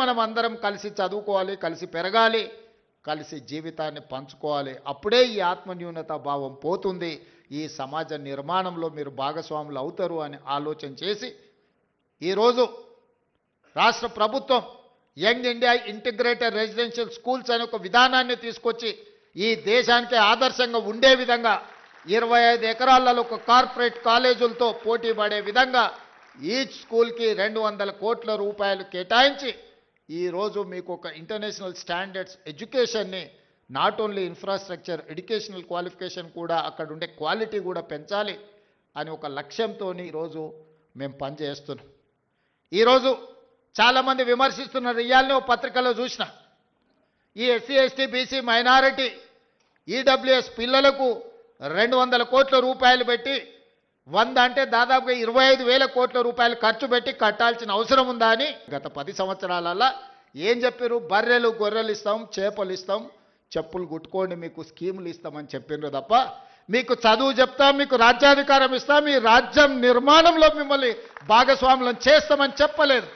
మనం అందరం కలిసి చదువుకోవాలి కలిసి పెరగాలి కలిసి జీవితాన్ని పంచుకోవాలి. అప్పుడే ఈ ఆత్మన్యూనత భావం పోతుంది. ఈ సమాజ నిర్మాణంలో మీరు భాగస్వాములు అవుతారు అని ఆలోచన చేసి ఈరోజు రాష్ట్ర ప్రభుత్వం young India integrated residential schools అనే ఒక విధానాన్ని తీసుకొచ్చి ఈ దేశానికి ఆదర్శంగా ఉండే విధంగా ఇరవై ఐదు ఎకరాలలో ఒక కార్పొరేట్ కాలేజీలతో పోటీ పడే విధంగా ఈచ్ స్కూల్కి రెండు వందల కోట్ల రూపాయలు కేటాయించి ఈరోజు మీకు ఒక international standards ఎడ్యుకేషన్ని not only infrastructure educational qualification కూడా అక్కడ ఉండే క్వాలిటీ కూడా పెంచాలి అని ఒక లక్ష్యంతో ఈరోజు మేము పనిచేస్తున్నాం. ఈరోజు చాలామంది విమర్శిస్తున్నారు ఇవాళనే ఓ పత్రికలో చూసిన. ఈ SC ST BC minority EWS పిల్లలకు రెండు వందల కోట్ల రూపాయలు పెట్టి వంద అంటే దాదాపుగా ఇరవై ఐదు వేల కోట్ల రూపాయలు ఖర్చు పెట్టి కట్టాల్సిన అవసరం ఉందా అని గత పది సంవత్సరాలలో ఏం చెప్పారు బర్రెలు గొర్రెలు ఇస్తాం చేపలు ఇస్తాం చెప్పులు కుట్టుకోండి మీకు స్కీములు ఇస్తామని చెప్పిండ్రు తప్ప మీకు చదువు చెప్తాం మీకు రాజ్యాధికారం ఇస్తాం మీ రాజ్యం నిర్మాణంలో మిమ్మల్ని భాగస్వాములను చేస్తామని చెప్పలేదు.